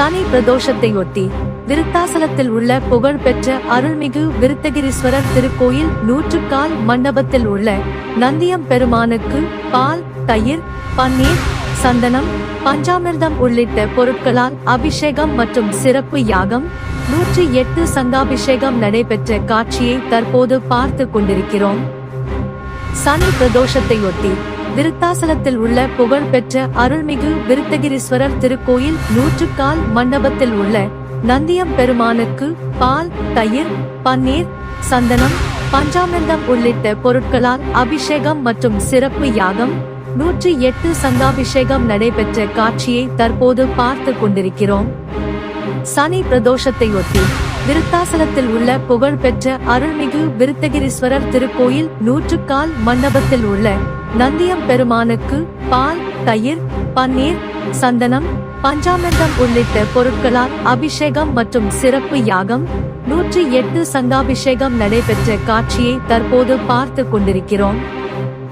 சனி பிரதோஷத்தையொட்டி விருத்தாசலத்தில் உள்ள புகழ்பெற்ற அருள்மிகு விருத்தகிரீஸ்வரர் திருக்கோயில் நூற்றுக்கால் மண்டபத்தில் உள்ள நந்தியம் பெருமானுக்கு பால் தயிர் பன்னீர் சந்தனம் பஞ்சாமிர்தம் உள்ளிட்ட பொருட்களால் அபிஷேகம் மற்றும் சிறப்பு யாகம் நூற்றி எட்டு சங்காபிஷேகம் நடைபெற்ற காட்சியை தற்போது பார்த்து கொண்டிருக்கிறோம். சனி பிரதோஷத்தையொட்டி விருத்தாசலத்தில் உள்ள புகழ்பெற்ற அருள்மிகு விருத்தகிரீஸ்வரர் திருக்கோயில் நூற்றுக்கால் மண்டபத்தில் உள்ள நந்தியம் பெருமானுக்கு பால் தயிர் பன்னீர் சந்தனம் பஞ்சாமிர்தம் உள்ளிட்ட பொருட்களால் அபிஷேகம் மற்றும் சிறப்பு யாகம் நூற்றி எட்டு சங்காபிஷேகம் நடைபெற்ற காட்சியை தற்போது பார்த்து கொண்டிருக்கிறோம். சனி பிரதோஷத்தையொட்டி விருத்தாசலத்தில் உள்ள புகழ்பெற்ற அருள்மிகு விருத்தகிரீஸ்வரர் திருக்கோயில் நூற்றுக்கால் மண்டபத்தில் உள்ள நந்தியம் பெருமானுக்கு பால் தயிர் பன்னீர் சந்தனம் பஞ்சாமிர்தம் உள்ளிட்ட பொருட்களால் அபிஷேகம் மற்றும் சிறப்பு யாகம் நூற்றி எட்டு சங்காபிஷேகம் நடைபெற்ற காட்சியை தற்போது பார்த்து கொண்டிருக்கிறோம்.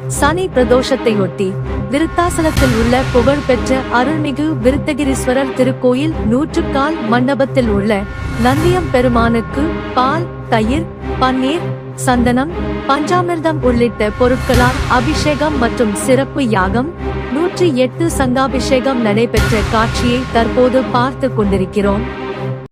சனி பிரதோஷத்தையொட்டி விருத்தாசலத்தில் உள்ள புகழ்பெற்ற அருள்மிகு விருத்தகிரீஸ்வரர் திருக்கோயில் நூற்றுக்கால் மண்டபத்தில் உள்ள நந்தியம் பெருமானுக்கு பால் தயிர் பன்னீர் சந்தனம் பஞ்சாமிர்தம் உள்ளிட்ட பொருட்களால் அபிஷேகம் மற்றும் சிறப்பு யாகம் நூற்றி எட்டு சங்காபிஷேகம் நடைபெற்ற காட்சியை தற்போது பார்த்து கொண்டிருக்கிறோம்.